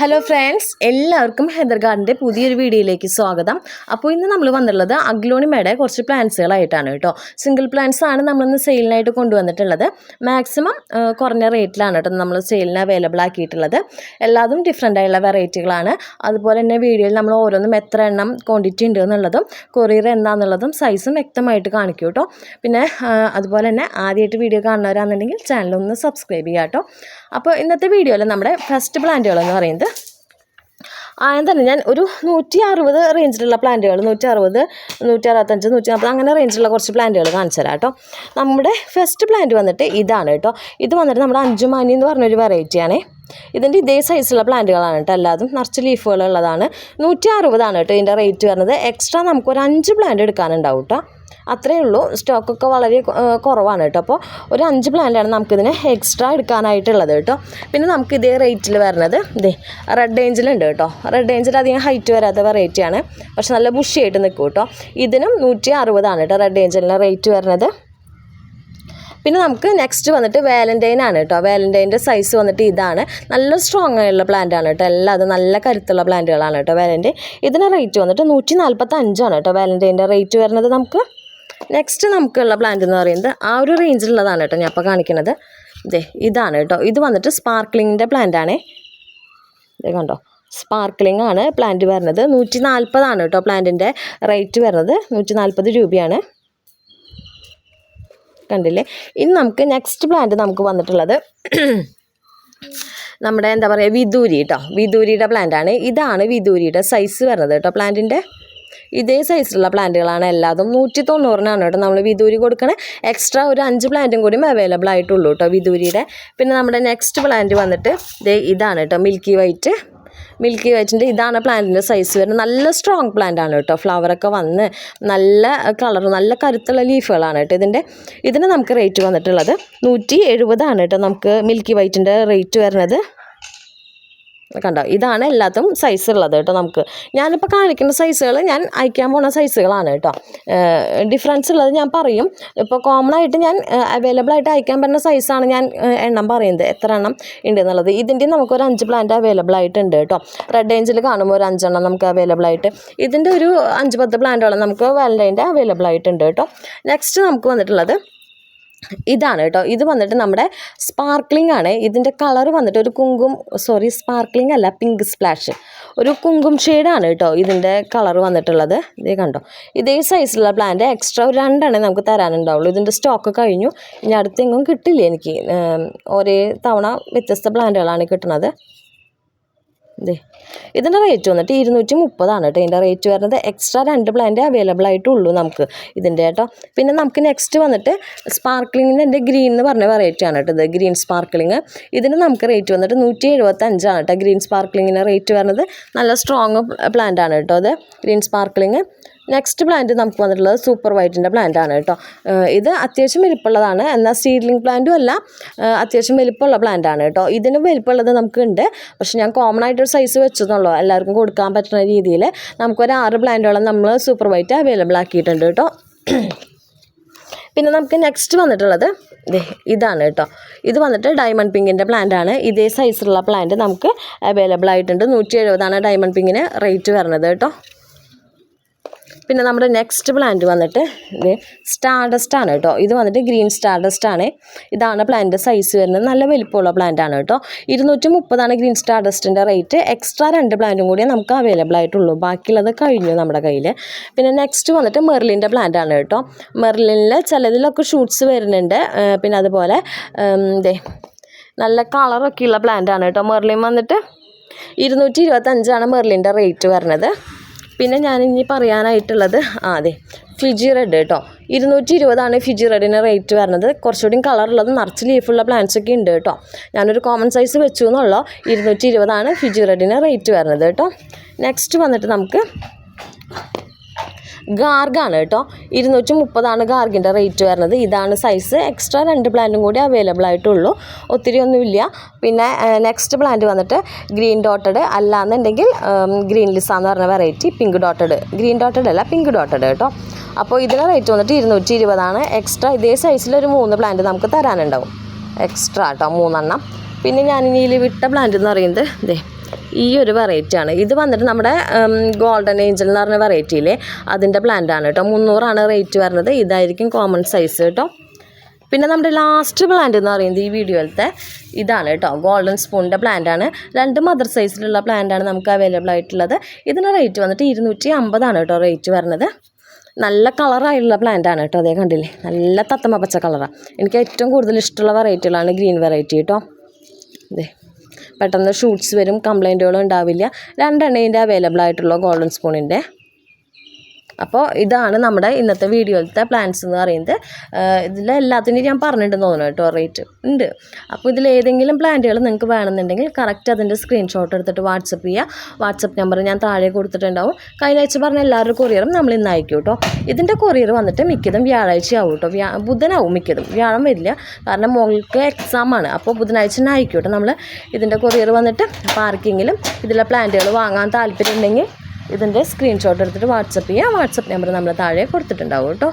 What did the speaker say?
Hello friends എല്ലാവർക്കും Heather പുതിയൊരു വീഡിയോയിലേക്ക് സ്വാഗതം. അപ്പോൾ ഇന്ന് നമ്മൾ വന്നിട്ടുള്ളത് അഗ്ലോണിമയുടെ കുറച്ച് പ്ലാന്റ്സുകളായിട്ടാണ് കേട്ടോ. സിംഗിൾ പ്ലാന്റ്സ് ആണ് നമ്മളിന്ന് സെയിലിനായിട്ട് കൊണ്ടുവന്നിട്ടുള്ളത്. മാക്സിമം കുറഞ്ഞ റേറ്റിലാണ് കേട്ടോ നമ്മൾ സെയിലിന് അവൈലബിൾ ആക്കിയിട്ടുള്ളത്. എല്ലാതും ഡിഫറെന്റ് ആയുള്ള വെറൈറ്റികളാണ് അതുപോലെ തന്നെ വീഡിയോയിൽ നമ്മൾ ഓരോന്നും എത്ര എണ്ണം ക്വാണ്ടിറ്റി ഉണ്ട് എന്നുള്ളതും കൊറിയർ എന്താണെന്നുള്ളതും സൈസും വ്യക്തമായിട്ട് കാണിക്കും കേട്ടോ. പിന്നെ അതുപോലെ തന്നെ ആദ്യമായിട്ട് വീഡിയോ കാണുന്നവരാണെന്നുണ്ടെങ്കിൽ ചാനലൊന്ന് സബ്സ്ക്രൈബ് ചെയ്യാം കേട്ടോ. അപ്പോൾ ഇന്നത്തെ വീഡിയോയിൽ നമ്മുടെ ഫസ്റ്റ് പ്ലാന്റുകളെന്ന് പറയുന്നത് ആദ്യം തന്നെ ഞാൻ ഒരു നൂറ്റി അറുപത് റേഞ്ചിലുള്ള പ്ലാന്റുകൾ നൂറ്റി അറുപത് നൂറ്റി അറുപത്തഞ്ച് നൂറ്റി നാൽപ്പത് അങ്ങനെ റേഞ്ചിലുള്ള കുറച്ച് പ്ലാന്റുകൾ കാണിച്ചു തരാം കേട്ടോ നമ്മുടെ ഫസ്റ്റ് പ്ലാന്റ് വന്നിട്ട് ഇതാണ് കേട്ടോ ഇത് വന്നിട്ട് നമ്മുടെ അഞ്ചുമാനി എന്ന് പറഞ്ഞൊരു വെറൈറ്റിയാണേ ഇതിന്റെ ഇതേ സൈസുള്ള പ്ലാന്റുകളാണ് കേട്ടോ എല്ലാതും നിറച്ച് ലീഫുകൾ ഉള്ളതാണ്. നൂറ്റി അറുപതാണ് കേട്ടോ ഇതിന്റെ റേറ്റ് വരുന്നത് എക്സ്ട്രാ നമുക്കൊരു അഞ്ച് പ്ലാന്റ് എടുക്കാനുണ്ടാവും കേട്ടോ അത്രയേ ഉള്ളൂ. സ്റ്റോക്കൊക്കെ വളരെ കുറവാണ് കേട്ടോ. അപ്പോൾ ഒരു അഞ്ച് പ്ലാന്റാണ് നമുക്കിതിന് എക്സ്ട്രാ എടുക്കാനായിട്ടുള്ളത് കേട്ടോ. പിന്നെ നമുക്ക് ഇതേ റേറ്റിൽ വരുന്നത് ഇതേ റെഡ് ഏഞ്ചിലുണ്ട് കേട്ടോ. റെഡ് ഏഞ്ചിൽ അധികം ഹൈറ്റ് വരാത്ത വെറൈറ്റിയാണ് പക്ഷെ നല്ല ബുഷിയായിട്ട് നിൽക്കും കേട്ടോ. ഇതിനും നൂറ്റി അറുപതാണ് കേട്ടോ റെഡ് ഏഞ്ചലിന്റെ റേറ്റ് വരുന്നത് പിന്നെ നമുക്ക് നെക്സ്റ്റ് വന്നിട്ട് വാലന്റൈൻ ആണ് കേട്ടോ. വാലന്റൈന്റെ സൈസ് വന്നിട്ട് ഇതാണ്. നല്ല സ്ട്രോങ് ആയുള്ള പ്ലാന്റ് ആണ് കേട്ടോ. എല്ലാം അത് നല്ല കരുത്തുള്ള പ്ലാന്റുകളാണ് കേട്ടോ വാലന്റൈൻ ഇതിന് റേറ്റ് വന്നിട്ട് നൂറ്റി നാൽപ്പത്തഞ്ചാണ് കേട്ടോ വാലന്റൈന്റെ റേറ്റ് വരുന്നത് നമുക്ക്. നെക്സ്റ്റ് നമുക്കുള്ള പ്ലാന്റ് എന്ന് പറയുന്നത് ആ ഒരു റേഞ്ചിലുള്ളതാണ് കേട്ടോ ഞാൻ അപ്പോൾ കാണിക്കുന്നത് ഇതേ ഇതാണ് കേട്ടോ. ഇത് വന്നിട്ട് സ്പാർക്ലിങ്ങിന്റെ പ്ലാന്റ് ആണേ. ഇത് കണ്ടോ? സ്പാർക്ലിംഗ് ആണ് പ്ലാന്റ് വരുന്നത്. നൂറ്റി നാൽപ്പതാണ് കേട്ടോ പ്ലാന്റിന്റെ റേറ്റ് വരുന്നത്. നൂറ്റി നാൽപ്പത് രൂപയാണ്. കണ്ടില്ലേ? ഇനി നമുക്ക് നെക്സ്റ്റ് പ്ലാന്റ് നമുക്ക് വന്നിട്ടുള്ളത് നമ്മുടെ എന്താ പറയുക വിദൂരി കേട്ടോ. വിദൂരിയുടെ പ്ലാന്റാണ് ഇതാണ് വിദൂരിയുടെ സൈസ് വരുന്നത് കേട്ടോ പ്ലാന്റിന്റെ ഇതേ സൈസിലുള്ള പ്ലാന്റുകളാണ് എല്ലാതും. നൂറ്റി തൊണ്ണൂറിനാണ് കേട്ടോ നമ്മൾ വിദൂരി കൊടുക്കണ. എക്സ്ട്രാ ഒരു അഞ്ച് പ്ലാന്റും കൂടി അവൈലബിൾ ആയിട്ടുള്ളൂ കേട്ടോ വിദൂരിയുടെ. പിന്നെ നമ്മുടെ നെക്സ്റ്റ് പ്ലാന്റ് വന്നിട്ട് ദേ ഇതാണ് കേട്ടോ മിൽക്കി വൈറ്റ് മിൽക്കി വൈറ്റിന്റെ ഇതാണ് പ്ലാന്റിന്റെ സൈസ് വരുന്നത്. നല്ല സ്ട്രോങ് പ്ലാന്റ് ആണ് കേട്ടോ. ഫ്ലവറൊക്കെ വന്ന് നല്ല കളർ നല്ല കരുത്തുള്ള ലീഫുകളാണ് കേട്ടോ ഇതിന്റെ ഇതിന് നമുക്ക് റേറ്റ് വന്നിട്ടുള്ളത് നൂറ്റി എഴുപതാണ് കേട്ടോ നമുക്ക് മിൽക്കി വൈറ്റിന്റെ റേറ്റ് വരുന്നത്. കണ്ടോ? ഇതാണ് എല്ലാത്തും സൈസ് ഉള്ളത് കേട്ടോ നമുക്ക്. ഞാനിപ്പോൾ കാണിക്കുന്ന സൈസുകൾ ഞാൻ അയക്കാൻ പോണ സൈസുകളാണ് കേട്ടോ. ഡിഫറൻസ് ഉള്ളത് ഞാൻ പറയും. ഇപ്പോൾ കോമൺ ആയിട്ട് ഞാൻ അവൈലബിൾ ആയിട്ട് അയക്കാൻ പറ്റുന്ന സൈസാണ് ഞാൻ എണ്ണം പറയുന്നത്. എത്ര എണ്ണം ഉണ്ട് എന്നുള്ളത് ഇതിന്റെ നമുക്കൊരു അഞ്ച് പ്ലാന്റ് അവൈലബിൾ ആയിട്ടുണ്ട് കേട്ടോ. റെഡ് ഏഞ്ചിൽ കാണുമ്പോൾ ഒരു അഞ്ചെണ്ണം നമുക്ക് അവൈലബിൾ ആയിട്ട്. ഇതിന്റെ ഒരു അഞ്ച് പത്ത് പ്ലാന്റുകൾ നമുക്ക് വാലന്റൈന്റെ അവൈലബിൾ ആയിട്ടുണ്ട് കേട്ടോ. നെക്സ്റ്റ് നമുക്ക് വന്നിട്ടുള്ളത് ഇതാണ് കേട്ടോ. ഇത് വന്നിട്ട് നമ്മുടെ സ്പാർക്ലിംഗ് ആണ്. ഇതിന്റെ കളർ വന്നിട്ട് ഒരു കുങ്കും സോറി സ്പാർക്ലിംഗ് അല്ല പിങ്ക് സ്പ്ലാഷ് ഒരു കുങ്കും ഷെയ്ഡാണ് കേട്ടോ ഇതിന്റെ കളർ വന്നിട്ടുള്ളത്. ഇതേ കണ്ടോ? ഇതേ സൈസിലുള്ള പ്ലാന്റ് എക്സ്ട്രാ ഒരു രണ്ടെണ്ണേ നമുക്ക് തരാനുണ്ടാവുള്ളൂ. ഇതിന്റെ സ്റ്റോക്ക് കഴിഞ്ഞു. ഇനി അടുത്തെങ്ങും കിട്ടില്ല എനിക്ക്. ഒരേ തവണ വ്യത്യസ്ത പ്ലാന്റുകളാണ് കിട്ടുന്നത് ഇതേ ഇതിന്റെ റേറ്റ് വന്നിട്ട് ഇരുന്നൂറ്റി മുപ്പതാണ് കേട്ടോ. ഇതിന്റെ റേറ്റ് വരുന്നത് എക്സ്ട്രാ രണ്ട് പ്ലാന്റ് അവൈലബിൾ ആയിട്ടുള്ളൂ നമുക്ക്. ഇതിന്റെ കേട്ടോ. പിന്നെ നമുക്ക് നെക്സ്റ്റ് വന്നിട്ട് സ്പാർക്ലിങ്ങിന്റെ ഗ്രീൻ എന്ന് പറഞ്ഞ വെറൈറ്റി ആണ് കേട്ടോ ഇത്. ഗ്രീൻ സ്പാർക്ലിങ് ഇതിന് നമുക്ക് റേറ്റ് വന്നിട്ട് നൂറ്റി എഴുപത്തഞ്ചാണ് കേട്ടോ ഗ്രീൻ സ്പാർക്ലിങ്ങിന്റെ റേറ്റ് വരുന്നത് നല്ല സ്ട്രോങ് പ്ലാന്റ് ആണ് കേട്ടോ അത് ഗ്രീൻ സ്പാർക്ലിങ് നെക്സ്റ്റ് പ്ലാന്റ് നമുക്ക് വന്നിട്ടുള്ളത് സൂപ്പർ വൈറ്റിന്റെ പ്ലാന്റ് ആണ് കേട്ടോ. ഇത് അത്യാവശ്യം വലിപ്പമുള്ളതാണ്. എന്നാൽ സീഡ്ലിംഗ് പ്ലാന്റും അല്ല അത്യാവശ്യം വലിപ്പമുള്ള പ്ലാന്റ് ആണ് കേട്ടോ. ഇതിന് വലിപ്പമുള്ളത് നമുക്കുണ്ട്. പക്ഷെ ഞാൻ കോമൺ ആയിട്ടൊരു സൈസ് വെച്ചതെന്നുള്ളൂ എല്ലാവർക്കും കൊടുക്കാൻ പറ്റുന്ന രീതിയിൽ നമുക്കൊരു ആറ് പ്ലാന്റുകളും നമ്മൾ സൂപ്പർ വൈറ്റ് അവൈലബിൾ ആക്കിയിട്ടുണ്ട് കേട്ടോ. പിന്നെ നമുക്ക് നെക്സ്റ്റ് വന്നിട്ടുള്ളത് ഇതാണ് കേട്ടോ. ഇത് വന്നിട്ട് ഡയമണ്ട് പിങ്കിന്റെ ആണ്. ഇതേ സൈസിലുള്ള പ്ലാന്റ് നമുക്ക് അവൈലബിൾ ആയിട്ടുണ്ട്. നൂറ്റി എഴുപതാണ് ഡയമണ്ട് പിങ്കിന് റേറ്റ് വരുന്നത് കേട്ടോ. പിന്നെ നമ്മുടെ നെക്സ്റ്റ് പ്ലാന്റ് വന്നിട്ട് ഇത് സ്റ്റാർഡസ്റ്റ് ആണ് കേട്ടോ. ഇത് വന്നിട്ട് ഗ്രീൻ സ്റ്റാർഡസ്റ്റ് ആണ്. ഇതാണ് പ്ലാന്റ് സൈസ് വരുന്നത്. നല്ല വലിപ്പമുള്ള പ്ലാന്റ് ആണ് കേട്ടോ. ഇരുന്നൂറ്റി മുപ്പതാണ് ഗ്രീൻ സ്റ്റാർഡസ്റ്റിന്റെ റേറ്റ് എക്സ്ട്രാ രണ്ട് പ്ലാന്റും കൂടി നമുക്ക് അവൈലബിൾ ആയിട്ടുള്ളൂ. ബാക്കിയുള്ളത് കഴിഞ്ഞു നമ്മുടെ കയ്യിൽ പിന്നെ നെക്സ്റ്റ് വന്നിട്ട് മെർലിന്റെ പ്ലാന്റ് ആണ് കേട്ടോ. മെർലിനിൽ ചിലതിലൊക്കെ ഷൂട്ട്സ് വരുന്നുണ്ട്. പിന്നെ അതുപോലെ ഇതേ നല്ല കളറൊക്കെയുള്ള പ്ലാന്റ് ആണ് കേട്ടോ. മെർലിൻ വന്നിട്ട് ഇരുന്നൂറ്റി ഇരുപത്തഞ്ചാണ് മെർലിന്റെ റേറ്റ് വരുന്നത്. പിന്നെ ഞാൻ ഇനി പറയാനായിട്ടുള്ളത് ആ അതെ ഫിജി റെഡ് കേട്ടോ ഇരുന്നൂറ്റി ഇരുപതാണ് ഫിജി റെഡിന് റേറ്റ് വരുന്നത്. കുറച്ചുകൂടി കളറുള്ളത് നിറച്ച് ലീഫുള്ള പ്ലാന്റ്സ് ഒക്കെ ഉണ്ട് കേട്ടോ. ഞാനൊരു കോമൺ സൈസ് വെച്ചു എന്നുള്ളൂ ഇരുന്നൂറ്റി ഇരുപതാണ് ഫിജി റെഡിന് റേറ്റ് വരുന്നത് കേട്ടോ. നെക്സ്റ്റ് വന്നിട്ട് നമുക്ക് ഗാർഗാണ് കേട്ടോ. ഇരുന്നൂറ്റി മുപ്പതാണ് ഗാർഗിന്റെ റേറ്റ് വരുന്നത്. ഇതാണ് സൈസ് എക്സ്ട്രാ രണ്ട് പ്ലാന്റും കൂടി അവൈലബിൾ ആയിട്ടുള്ളൂ. ഒത്തിരി ഒന്നുമില്ല പിന്നെ നെക്സ്റ്റ് പ്ലാന്റ് വന്നിട്ട് ഗ്രീൻ ഡോട്ടഡ് അല്ലാന്നുണ്ടെങ്കിൽ ഗ്രീൻ ലിസ എന്ന് പറഞ്ഞ variety pink dotted green dotted അല്ല പിങ്ക് ഡോട്ടഡ് കേട്ടോ. അപ്പോൾ ഇതിന് റേറ്റ് വന്നിട്ട് ഇരുന്നൂറ്റി ഇരുപതാണ് എക്സ്ട്രാ ഇതേ സൈസിൽ ഒരു മൂന്ന് പ്ലാന്റ് നമുക്ക് തരാനുണ്ടാവും. എക്സ്ട്രാ കേട്ടോ മൂന്നെണ്ണം. പിന്നെ ഇതിൽ വിട്ട പ്ലാന്റ് എന്ന് പറയുന്നത് ദേ ഈ ഒരു വെറൈറ്റിയാണ് ഇത് വന്നിട്ട് നമ്മുടെ ഗോൾഡൻ ഏഞ്ചൽ എന്ന് പറഞ്ഞ വെറൈറ്റിയിലെ അതിന്റെ പ്ലാന്റ് ആണ് കേട്ടോ മുന്നൂറാണ് റേറ്റ് വരുന്നത്. ഇതായിരിക്കും കോമൺ സൈസ് കേട്ടോ പിന്നെ നമ്മുടെ ലാസ്റ്റ് പ്ലാന്റ് എന്ന് പറയുന്നത് ഈ വീഡിയോയിലത്തെ ഇതാണ് കേട്ടോ ഗോൾഡൻ സ്പൂണിന്റെ പ്ലാന്റ് ആണ്. രണ്ട് മദർ സൈസിലുള്ള പ്ലാന്റ് ആണ് നമുക്ക് അവൈലബിൾ ആയിട്ടുള്ളത്. ഇതിന് റേറ്റ് വന്നിട്ട് ഇരുന്നൂറ്റി അമ്പതാണ് കേട്ടോ റേറ്റ് വരുന്നത്. നല്ല കളറായിട്ടുള്ള പ്ലാന്റ് ആണ് കേട്ടോ അതേ കണ്ടില്ലേ? നല്ല തത്തമ്മ പച്ച കളറാണ് എനിക്ക് ഏറ്റവും കൂടുതൽ ഇഷ്ടമുള്ള വെറൈറ്റികളാണ് ഗ്രീൻ വെറൈറ്റി കേട്ടോ ഇതേ പെട്ടെന്ന് ഷൂട്ട്സ് വരും കംപ്ലൈന്റുകളും ഉണ്ടാവില്ല. രണ്ടെണ്ണേന്റെ അവൈലബിൾ ആയിട്ടുള്ള ഗോൾഡൻ സ്പൂണിന്റെ അപ്പോൾ ഇതാണ് നമ്മുടെ ഇന്നത്തെ വീഡിയോയിലത്തെ പ്ലാൻസ് എന്ന് പറയുന്നത്. ഇതിലെല്ലാത്തിന്റെയും ഞാൻ പറഞ്ഞിട്ടുണ്ടെന്ന് തോന്നുന്നു കേട്ടോ റേറ്റ് ഉണ്ട്. അപ്പോൾ ഇതിൽ ഏതെങ്കിലും പ്ലാന്റുകൾ നിങ്ങൾക്ക് വേണമെന്നുണ്ടെങ്കിൽ കറക്റ്റ് അതിന്റെ സ്ക്രീൻഷോട്ട് എടുത്തിട്ട് വാട്സപ്പ് ചെയ്യുക വാട്സപ്പ് നമ്പർ ഞാൻ താഴെ കൊടുത്തിട്ടുണ്ടാവും. കഴിഞ്ഞ ആഴ്ച പറഞ്ഞ എല്ലാവരുടെ കൊറിയറും നമ്മൾ ഇന്ന് അയക്കും കേട്ടോ. ഇതിന്റെ കൊറിയർ വന്നിട്ട് മിക്കതും വ്യാഴാഴ്ച ആവും കേട്ടോ. വ്യാ ബുധനാവും മിക്കതും. വ്യാഴം വരില്ല. കാരണം മോൾക്ക് എക്സാം ആണ്. അപ്പോൾ ബുധനാഴ്ച തന്നെ അയക്കും കേട്ടോ നമ്മൾ ഇതിന്റെ കൊറിയർ വന്നിട്ട് അപ്പോൾ ആർക്കെങ്കിലും ഇതിലെ പ്ലാന്റുകൾ വാങ്ങാൻ താല്പര്യം ഉണ്ടെങ്കിൽ ഇതിന്റെ സ്ക്രീൻഷോട്ട് എടുത്തിട്ട് വാട്സപ്പ് ചെയ്യാം. വാട്സപ്പ് നമ്പർ നമ്മൾ താഴെ കൊടുത്തിട്ടുണ്ടാവും കേട്ടോ.